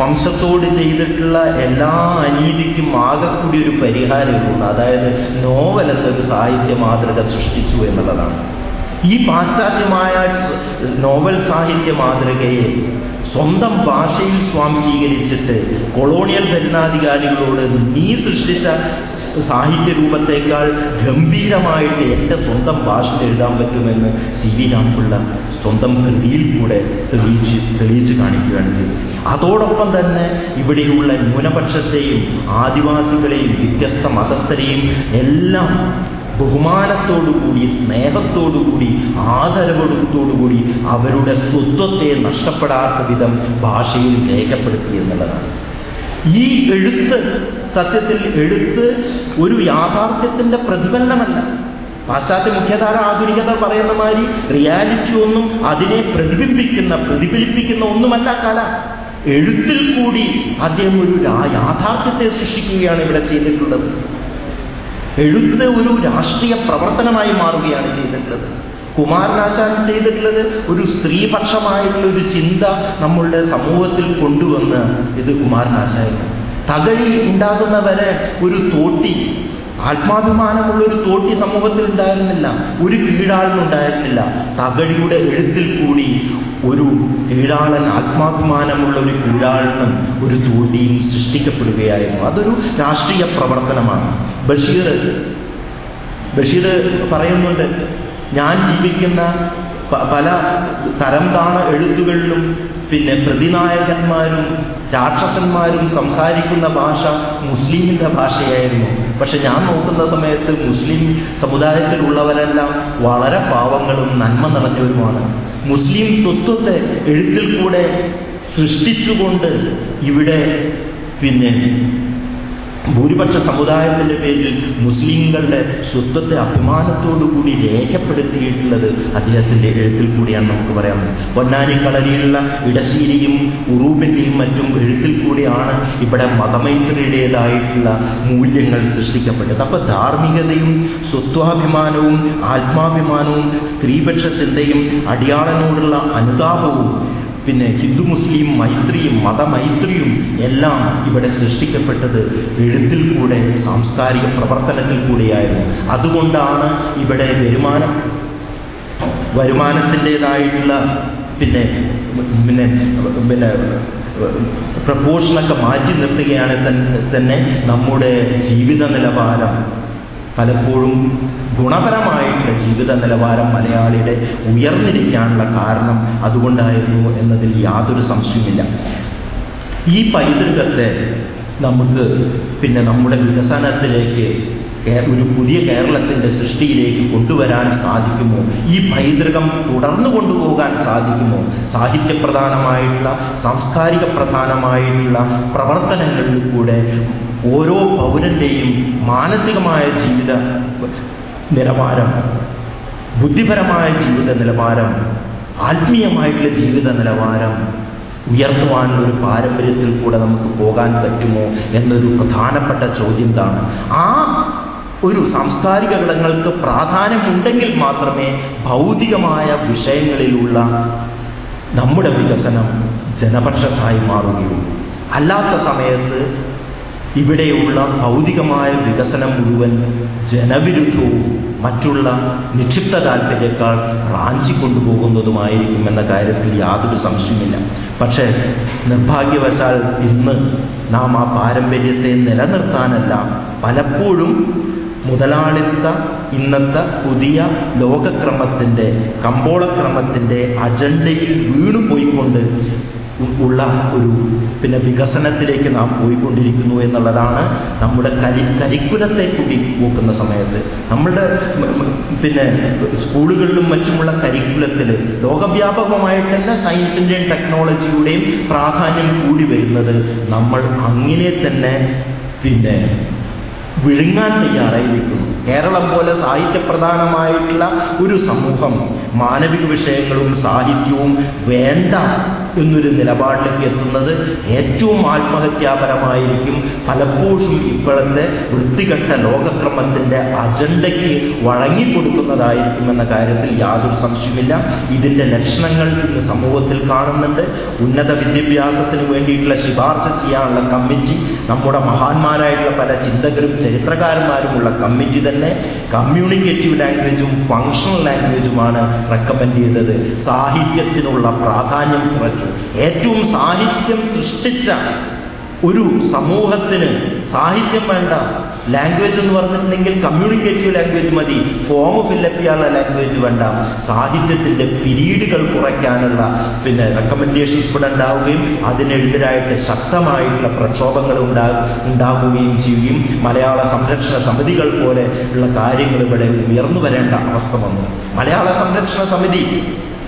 വംശത്തോട് ചെയ്തിട്ടുള്ള എല്ലാ അനീതിക്കും ആകെക്കൂടി ഒരു പരിഹാരമുണ്ട്. അതായത് നോവൽ എന്നൊരു സാഹിത്യ മാതൃക സൃഷ്ടിച്ചു എന്നുള്ളതാണ്. ഈ പാശ്ചാത്യമായ നോവൽ സാഹിത്യ മാതൃകയെ സ്വന്തം ഭാഷയിൽ സ്വാംശീകരിച്ചിട്ട് കൊളോണിയൽ ഭരണാധികാരികളോട് നീ സൃഷ്ടിച്ച സാഹിത്യ രൂപത്തേക്കാൾ ഗംഭീരമായിട്ട് എന്റെ സ്വന്തം ഭാഷയിൽ എഴുതാൻ പറ്റുമെന്ന് സി വി രാംപിള്ള സ്വന്തം കൃതിയിൽ കൂടെ തെളിയിച്ച് തെളിയിച്ച് കാണിക്കുകയാണ് ചെയ്തത്. അതോടൊപ്പം തന്നെ ഇവിടെയുള്ള ന്യൂനപക്ഷത്തെയും ആദിവാസികളെയും വ്യത്യസ്ത മതസ്ഥരെയും എല്ലാം ബഹുമാനത്തോടുകൂടി സ്നേഹത്തോടുകൂടി ആദരവോടുകൂടി അവരുടെ സ്വത്വത്തെ നഷ്ടപ്പെടാത്ത വിധം ഭാഷയിൽ രേഖപ്പെടുത്തി എന്നുള്ളതാണ്. ഈ എഴുത്ത് സത്യത്തിൽ എഴുത്ത് ഒരു യാഥാർത്ഥ്യത്തിന്റെ പ്രതിഫലനമല്ല. പാശ്ചാത്യ മുഖ്യധാര ആധുനികത പറയുന്ന മാതിരി റിയാലിറ്റി ഒന്നും അതിനെ പ്രതിബിംബിക്കുന്ന പ്രതിഫലിപ്പിക്കുന്ന ഒന്നുമല്ല കല. എഴുത്തിൽ കൂടി അദ്ദേഹം ഒരു യാഥാർത്ഥ്യത്തെ സൃഷ്ടിക്കുകയാണ് ഇവിടെ ചെയ്തിട്ടുള്ളത്. എഴുത്ത് ഒരു രാഷ്ട്രീയ പ്രവർത്തനമായി മാറുകയാണ് ചെയ്തിട്ടുള്ളത്. കുമാരനാശാൻ ചെയ്തിട്ടുള്ളത് ഒരു സ്ത്രീപക്ഷമായിട്ടുള്ള ഒരു ചിന്ത നമ്മളുടെ സമൂഹത്തിൽ കൊണ്ടുവന്ന് ഇത് കുമാരനാശായിരുന്നു തകഴി ഉണ്ടാകുന്നവരെ ഒരു തോട്ടി ആത്മാഭിമാനമുള്ള ഒരു തോട്ടി സമൂഹത്തിൽ ഉണ്ടായിരുന്നില്ല ഒരു കീഴാളിനുണ്ടായിരുന്നില്ല തകഴിയുടെ എഴുത്തിൽ കൂടി ഒരു കീഴാളൻ ആത്മാഭിമാനമുള്ള ഒരു കീഴാളനും ഒരു തോണ്ടിയും സൃഷ്ടിക്കപ്പെടുകയായിരുന്നു. അതൊരു രാഷ്ട്രീയ പ്രവർത്തനമാണ്. ബഷീർ ബഷീർ പറയുന്നുണ്ട് ഞാൻ ജീവിക്കുന്ന പല തരം താണ എഴുത്തുകളിലും പിന്നെ പ്രതിനായകന്മാരും രാക്ഷസന്മാരും സംസാരിക്കുന്ന ഭാഷ മുസ്ലിമിന്റെ ഭാഷയായിരുന്നു. പക്ഷെ ഞാൻ നോക്കുന്ന സമയത്ത് മുസ്ലിം സമുദായത്തിലുള്ളവരെല്ലാം വളരെ പാവങ്ങളും നന്മ നിറഞ്ഞവരുമാണ്. മുസ്ലിം സ്വത്വത്തെ എഴുത്തിൽ കൂടെ സൃഷ്ടിച്ചുകൊണ്ട് ഇവിടെ പിന്നെ ഭൂരിപക്ഷ സമുദായത്തിന്റെ പേരിൽ മുസ്ലിങ്ങളുടെ സ്വത്വത്തെ അഭിമാനത്തോടുകൂടി രേഖപ്പെടുത്തിയിട്ടുള്ളത് അദ്ദേഹത്തിന്റെ എഴുത്തിൽ കൂടിയാണ് നമുക്ക് പറയാം പൊന്നാനി കളരിയുള്ള ഇടശീരിയും ഉറൂബിന്റെയും മറ്റും എഴുത്തിൽ കൂടിയാണ് ഇവിടെ മതമൈത്രിയുടേതായിട്ടുള്ള മൂല്യങ്ങൾ സൃഷ്ടിക്കപ്പെട്ടത്. അപ്പൊ ധാർമ്മികതയും സ്വത്വാഭിമാനവും ആത്മാഭിമാനവും സ്ത്രീപക്ഷ ചിന്തയും അടിയാളനോടുള്ള അനുതാപവും പിന്നെ ഹിന്ദു മുസ്ലിം മൈത്രിയും മതമൈത്രിയും എല്ലാം ഇവിടെ സൃഷ്ടിക്കപ്പെട്ടത് എഴുത്തിൽ കൂടെ സാംസ്കാരിക പ്രവർത്തനത്തിൽ കൂടിയായിരുന്നു. അതുകൊണ്ടാണ് ഇവിടെ വരുമാനം വരുമാനത്തിന്റെതായിട്ടുള്ള പിന്നെ പിന്നെ പിന്നെ പ്രപ്പോഷനൊക്കെ മാറ്റി നിർത്തുകയാണെങ്കിൽ തന്നെ നമ്മുടെ ജീവിത നിലവാരം പലപ്പോഴും ഗുണപരമായിട്ടുള്ള ജീവിത നിലവാരം മലയാളിയുടെ ഉയർന്നിരിക്കാനുള്ള കാരണം അതുകൊണ്ടായിരുന്നു എന്നതിൽ യാതൊരു സംശയമില്ല ഈ പൈതൃകത്തെ നമുക്ക് പിന്നെ നമ്മുടെ വികസനത്തിലേക്ക് ഒരു പുതിയ കേരളത്തിന്റെ സൃഷ്ടിയിലേക്ക് കൊണ്ടുവരാൻ സാധിക്കുമോ? ഈ പൈതൃകം തുടർന്നു കൊണ്ടുപോകാൻ സാധിക്കുമോ? സാഹിത്യപ്രധാനമായിട്ടുള്ള സാംസ്കാരിക പ്രധാനമായിട്ടുള്ള പ്രവർത്തനങ്ങളിൽ കൂടെ ഓരോ പൗരന്റെയും മാനസികമായ ജീവിത നിലവാരം ബുദ്ധിപരമായ ജീവിത നിലവാരം ആത്മീയമായിട്ടുള്ള ജീവിത നിലവാരം ഉയർത്തുവാനുള്ള ഒരു പാരമ്പര്യത്തിൽ കൂടെ നമുക്ക് പോകാൻ പറ്റുമോ എന്നൊരു പ്രധാനപ്പെട്ട ചോദ്യം ഇതാണ്. ആ ഒരു സാംസ്കാരിക ഘടകങ്ങൾക്ക് പ്രാധാന്യമുണ്ടെങ്കിൽ മാത്രമേ ഭൗതികമായ വിഷയങ്ങളിലുള്ള നമ്മുടെ വികസനം ജനപക്ഷത്തായി മാറുകയുള്ളൂ. അല്ലാത്ത സമയത്ത് ഇവിടെയുള്ള ഭൗതികമായ വികസനം മുഴുവൻ ജനവിരുദ്ധവും മറ്റുള്ള നിക്ഷിപ്ത താല്പര്യക്കാൾ റാഞ്ചിക്കൊണ്ടുപോകുന്നതുമായിരിക്കും എന്ന കാര്യത്തിൽ യാതൊരു സംശയമില്ല പക്ഷേ നിർഭാഗ്യവശാൽ ഇന്ന് നാം ആ പാരമ്പര്യത്തെ നിലനിർത്താനല്ല പലപ്പോഴും മുതലാളിത്ത ഇന്നത്തെ പുതിയ ലോകക്രമത്തിന്റെ കമ്പോളക്രമത്തിന്റെ അജണ്ടയിൽ വീണുപോയിക്കൊണ്ട് ഉള്ള ഒരു പിന്നെ വികസനത്തിലേക്ക് നാം പോയിക്കൊണ്ടിരിക്കുന്നു എന്നുള്ളതാണ് നമ്മുടെ കരി കരിക്കുലത്തെ കൂടി നോക്കുന്ന സമയത്ത്. നമ്മുടെ പിന്നെ സ്കൂളുകളിലും മറ്റുമുള്ള കരിക്കുലത്തിൽ ലോകവ്യാപകമായിട്ട് തന്നെ സയൻസിന്റെയും ടെക്നോളജിയുടെയും പ്രാധാന്യം കൂടി വരുന്നത് നമ്മൾ അങ്ങനെ തന്നെ പിന്നെ വിഴുങ്ങാൻ തയ്യാറായിരിക്കുന്നു. കേരളം പോലെ സാഹിത്യപ്രധാനമായിട്ടുള്ള ഒരു സമൂഹം മാനവിക വിഷയങ്ങളും സാഹിത്യവും വേണ്ട എന്നൊരു നിലപാടിലേക്ക് എത്തുന്നത് ഏറ്റവും ആത്മഹത്യാപരമായിരിക്കും. പലപ്പോഴും ഇപ്പോഴത്തെ വൃത്തികെട്ട ലോകക്രമത്തിന്റെ അജണ്ടയ്ക്ക് വഴങ്ങിക്കൊടുക്കുന്നതായിരിക്കും എന്ന കാര്യത്തിൽ യാതൊരു സംശയമില്ല ഇതിന്റെ ലക്ഷണങ്ങൾ ഇന്ന് സമൂഹത്തിൽ കാണുന്നുണ്ട്. ഉന്നത വിദ്യാഭ്യാസത്തിന് വേണ്ടിയിട്ടുള്ള ശുപാർശ ചെയ്യാനുള്ള കമ്മിറ്റി നമ്മുടെ മഹാന്മാരായിട്ടുള്ള പല ചിന്തകരും ചരിത്രകാരന്മാരുമുള്ള കമ്മിറ്റി തന്നെ കമ്മ്യൂണിക്കേറ്റീവ് ലാംഗ്വേജും ഫങ്ഷണൽ ലാംഗ്വേജുമാണ് റെക്കമെൻഡ് ചെയ്തത്. സാഹിത്യത്തിനുള്ള പ്രാധാന്യം കുറച്ചു ഏറ്റവും സാഹിത്യം സൃഷ്ടിച്ച ഒരു സമൂഹത്തിന് സാഹിത്യം വേണ്ട ലാംഗ്വേജ് എന്ന് പറഞ്ഞിട്ടുണ്ടെങ്കിൽ കമ്മ്യൂണിക്കേറ്റീവ് ലാംഗ്വേജ് മതി. ഫോം ഫില്ലപ്പ് ചെയ്യാനുള്ള ലാംഗ്വേജ് വേണ്ട. സാഹിത്യത്തിന്റെ പിരീഡുകൾ കുറയ്ക്കാനുള്ള പിന്നെ റെക്കമെൻഡേഷൻസ് ഇവിടെ ഉണ്ടാവുകയും അതിനെതിരായിട്ട് ശക്തമായിട്ടുള്ള പ്രക്ഷോഭങ്ങൾ ഉണ്ടാ ഉണ്ടാകുകയും ചെയ്യുകയും മലയാള സംരക്ഷണ സമിതികൾ പോലെ ഉള്ള കാര്യങ്ങൾ ഇവിടെ ഉയർന്നു വരേണ്ട അവസ്ഥ വന്നു. മലയാള സംരക്ഷണ സമിതി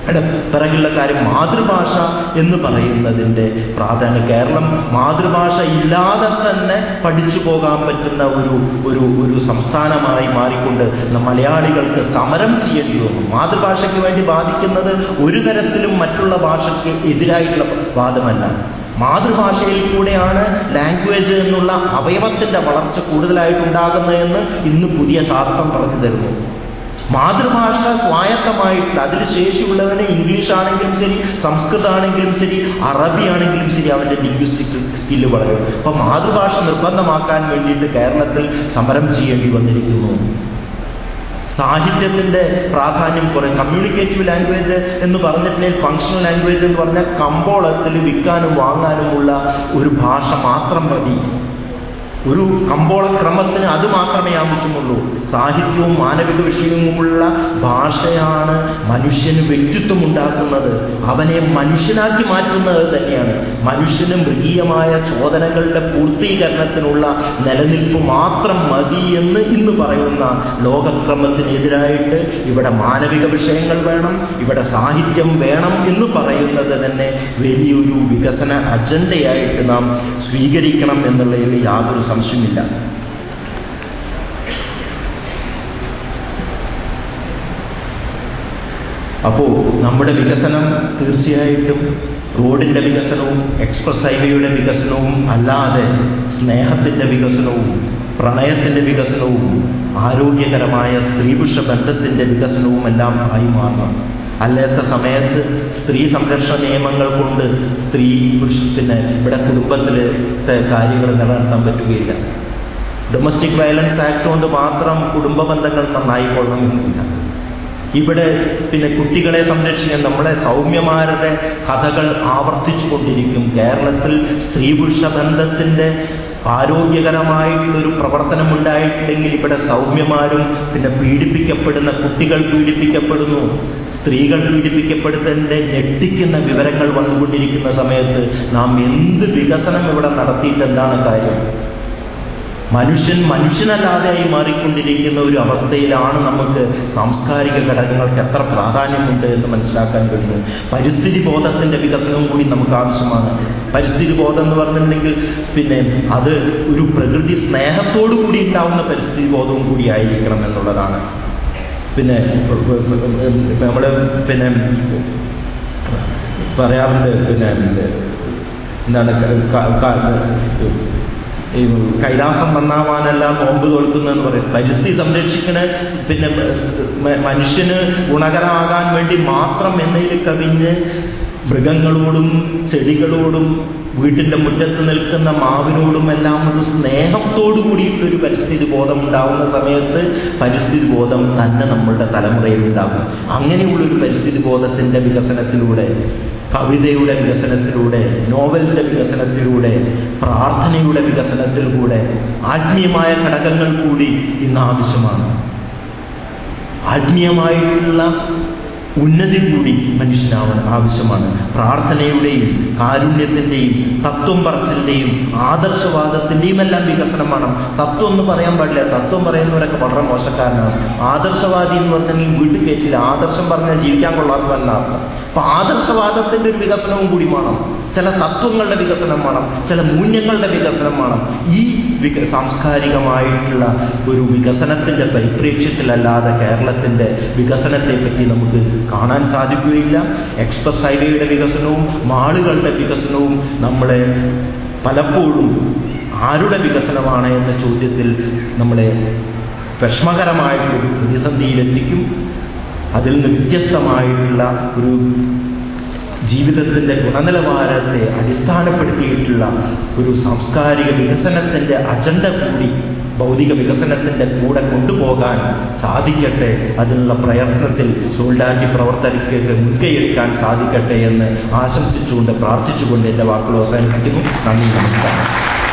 അവിടെ പിറകുള്ള കാര്യം മാതൃഭാഷ എന്ന് പറയുന്നതിന്റെ പ്രാധാന്യം കേരളം മാതൃഭാഷ ഇല്ലാതെ തന്നെ പഠിച്ചു പോകാൻ പറ്റുന്ന ഒരു ഒരു ഒരു സംസ്ഥാനമായി മാറിക്കൊണ്ട് മലയാളികൾക്ക് സമരം ചെയ്യേണ്ടി വന്നു. മാതൃഭാഷയ്ക്ക് വേണ്ടി ബാധിക്കുന്നത് ഒരു തരത്തിലും മറ്റുള്ള ഭാഷയ്ക്ക് എതിരായിട്ടുള്ള വാദമല്ല. മാതൃഭാഷയിൽ കൂടെയാണ് ലാംഗ്വേജ് എന്നുള്ള അവയവത്തിന്റെ വളർച്ച കൂടുതലായിട്ടുണ്ടാകുന്നതെന്ന് ഇന്ന് പുതിയ ശാസ്ത്രം പറഞ്ഞു തരുന്നു. മാതൃഭാഷ സ്വായത്തമായിട്ടില്ല അതിൽ ശേഷിയുള്ളവന് ഇംഗ്ലീഷ് ആണെങ്കിലും ശരി സംസ്കൃതമാണെങ്കിലും ശരി അറബി ആണെങ്കിലും ശരി അവന്റെ ലിംഗ്വിസ്റ്റിക് സ്കില്ല് വളരും. അപ്പൊ മാതൃഭാഷ നിർബന്ധമാക്കാൻ വേണ്ടിയിട്ട് കേരളത്തിൽ സമരം ചെയ്യേണ്ടി വന്നിരിക്കുന്നു. സാഹിത്യത്തിന്റെ പ്രാധാന്യം കുറേ. കമ്മ്യൂണിക്കേറ്റീവ് ലാംഗ്വേജ് എന്ന് പറഞ്ഞിട്ടുണ്ടെങ്കിൽ ഫങ്ഷണൽ ലാംഗ്വേജ് എന്ന് പറഞ്ഞാൽ കമ്പോളത്തിൽ വിൽക്കാനും വാങ്ങാനുമുള്ള ഒരു ഭാഷ മാത്രം മതി. ഒരു കമ്പോളക്രമത്തിന് അത് മാത്രമേ ആവശ്യമുള്ളൂ. സാഹിത്യവും മാനവിക വിഷയവുമുള്ള ഭാഷയാണ് മനുഷ്യന് വ്യക്തിത്വം ഉണ്ടാക്കുന്നത്. അവനെ മനുഷ്യനാക്കി മാറ്റുന്നത് തന്നെയാണ്. മനുഷ്യന് മൃഗീയമായ ചോദനകളുടെ പൂർത്തീകരണത്തിനുള്ള നിലനിൽപ്പ് മാത്രം മതി എന്ന് ഇന്ന് പറയുന്ന ലോകക്രമത്തിനെതിരായിട്ട് ഇവിടെ മാനവിക വിഷയങ്ങൾ വേണം ഇവിടെ സാഹിത്യം വേണം എന്ന് പറയുന്നത് തന്നെ വലിയൊരു വികസന അജണ്ടയായിട്ട് നാം സ്വീകരിക്കണം എന്നുള്ളതിൽ യാതൊരു സംശയമില്ല. അപ്പോൾ നമ്മുടെ വികസനം തീർച്ചയായിട്ടും റോഡിന്റെ വികസനവും എക്സ്പ്രസ് ഹൈവേയുടെ വികസനവും അല്ലാതെ സ്നേഹത്തിന്റെ വികസനവും പ്രണയത്തിന്റെ വികസനവും ആരോഗ്യകരമായ സ്ത്രീപുരുഷ ബന്ധത്തിന്റെ വികസനവും എല്ലാം ആയി മാറണം. അല്ലാത്ത സമയത്ത് സ്ത്രീ സംരക്ഷണ നിയമങ്ങൾ കൊണ്ട് സ്ത്രീ പുരുഷത്തിന് ഇവിടെ കുടുംബത്തിലത്തെ കാര്യങ്ങൾ നിലനിർത്താൻ പറ്റുകയില്ല. ഡൊമസ്റ്റിക് വയലൻസ് ആക്ട് കൊണ്ട് മാത്രം കുടുംബ ബന്ധങ്ങൾ നന്നായിക്കൊള്ളണമെന്നില്ല ഇവിടെ പിന്നെ കുട്ടികളെ സംരക്ഷിക്കാൻ നമ്മളെ സൗമ്യമാരുടെ കഥകൾ ആവർത്തിച്ചു കൊണ്ടിരിക്കും കേരളത്തിൽ സ്ത്രീ പുരുഷ ബന്ധത്തിന്റെ ആരോഗ്യകരമായിട്ടുള്ളൊരു പ്രവർത്തനം ഉണ്ടായിട്ടില്ലെങ്കിൽ ഇവിടെ സൗമ്യമാരും പിന്നെ പീഡിപ്പിക്കപ്പെടുന്ന കുട്ടികൾ പീഡിപ്പിക്കപ്പെടുന്നു. സ്ത്രീകൾ പീഡിപ്പിക്കപ്പെടുന്നതിന്റെ ഞെട്ടിക്കുന്ന വിവരങ്ങൾ വന്നുകൊണ്ടിരിക്കുന്ന സമയത്ത് നാം എന്ത് വികസനം ഇവിടെ നടത്തിയിട്ട് എന്താണ് കാര്യം? മനുഷ്യൻ മനുഷ്യനല്ലാതെയായി മാറിക്കൊണ്ടിരിക്കുന്ന ഒരു അവസ്ഥയിലാണ് നമുക്ക് സാംസ്കാരിക ഘടകങ്ങൾക്ക് എത്ര പ്രാധാന്യമുണ്ട് എന്ന് മനസ്സിലാക്കാൻ കഴിയുന്നത് പരിസ്ഥിതി ബോധത്തിന്റെ വികസനവും കൂടി നമുക്ക് ആവശ്യമാണ്. പരിസ്ഥിതി ബോധം എന്ന് പറഞ്ഞിട്ടുണ്ടെങ്കിൽ പിന്നെ അത് ഒരു പ്രകൃതി സ്നേഹത്തോടു കൂടി ഉണ്ടാവുന്ന പരിസ്ഥിതി ബോധവും കൂടി ആയിരിക്കണം എന്നുള്ളതാണ്. പിന്നെ നമ്മൾ പിന്നെ പറയാറുണ്ട് പിന്നെ എന്താണ് ഈ കൈലാസം വന്നാവാനെല്ലാം നോമ്പ് തോൽക്കുന്നതെന്ന് പറയും. പരിസ്ഥിതി സംരക്ഷിക്കണ പിന്നെ മനുഷ്യന് ഗുണകരമാകാൻ വേണ്ടി മാത്രം എന്നതിൽ കവിഞ്ഞ് മൃഗങ്ങളോടും ചെടികളോടും വീട്ടിന്റെ മുറ്റത്ത് നിൽക്കുന്ന മാവിനോടും എല്ലാം ഒരു സ്നേഹത്തോടു കൂടിയിട്ടൊരു പരിസ്ഥിതി ബോധം ഉണ്ടാവുന്ന സമയത്ത് പരിസ്ഥിതി ബോധം തന്നെ നമ്മളുടെ തലമുറയിൽ ഉണ്ടാകും. അങ്ങനെയുള്ളൊരു പരിസ്ഥിതി ബോധത്തിന്റെ വികസനത്തിലൂടെ കവിതയുടെ വികസനത്തിലൂടെ നോവലിന്റെ വികസനത്തിലൂടെ പ്രാർത്ഥനയുടെ വികസനത്തിലൂടെ ആത്മീയമായ ഘടകങ്ങൾ കൂടി ഇന്ന് ആവശ്യമാണ്. ആത്മീയമായിട്ടുള്ള ഉന്നതി കൂടി മനുഷ്യനാവാൻ ആവശ്യമാണ്. പ്രാർത്ഥനയുടെയും കാരുണ്യത്തിന്റെയും തത്വം പറച്ചിലിന്റെയും ആദർശവാദത്തിന്റെയും എല്ലാം വികസനമാണ്. തത്വം എന്ന് പറയാൻ പാടില്ല. തത്വം പറയുന്നവരൊക്കെ വളരെ മോശക്കാരനാണ്. ആദർശവാദി എന്ന് പറഞ്ഞെങ്കിൽ വീട്ടിൽ കയറ്റില്ല ആദർശം പറഞ്ഞാൽ ജീവിക്കാൻ കൊള്ളാത്തതല്ല. അർത്ഥം അപ്പൊ ആദർശവാദത്തിന്റെ ഒരു വികസനവും കൂടി വേണം. ചില തത്വങ്ങളുടെ വികസനം വേണം ചില മൂല്യങ്ങളുടെ വികസനം വേണം. ഈ വിക സാംസ്കാരികമായിട്ടുള്ള ഒരു വികസനത്തിന്റെ പരിപ്രേക്ഷ്യത്തിലല്ലാതെ കേരളത്തിന്റെ വികസനത്തെ പറ്റി നമുക്ക് കാണാൻ സാധിക്കുകയില്ല. എക്സ്പ്രസ് ഹൈവേയുടെ വികസനവും മാളുകളുടെ വികസനവും നമ്മളെ പലപ്പോഴും ആരുടെ വികസനമാണ് എന്ന ചോദ്യത്തിൽ നമ്മളെ വിഷമകരമായിട്ടൊരു പ്രതിസന്ധിയിലെത്തിക്കും. അതിൽ നിന്ന് വ്യത്യസ്തമായിട്ടുള്ള ഒരു ജീവിതത്തിന്റെ ഗുണനിലവാരത്തെ അടിസ്ഥാനപ്പെടുത്തിയിട്ടുള്ള ഒരു സാംസ്കാരിക വികസനത്തിന്റെ അജണ്ട കൂടി ഭൗതിക വികസനത്തിന്റെ കൂടെ കൊണ്ടുപോകാൻ സാധിക്കട്ടെ അതിനുള്ള പ്രയത്നത്തിൽ സോൾഡാറ്റി പ്രവർത്തകർക്ക് മുൻകൈയെടുക്കാൻ സാധിക്കട്ടെ എന്ന് ആശംസിച്ചുകൊണ്ട് പ്രാർത്ഥിച്ചുകൊണ്ട് എന്റെ വാക്കുകൾ അവസാനിപ്പിക്കുന്നു. നന്ദി നമസ്കാരം.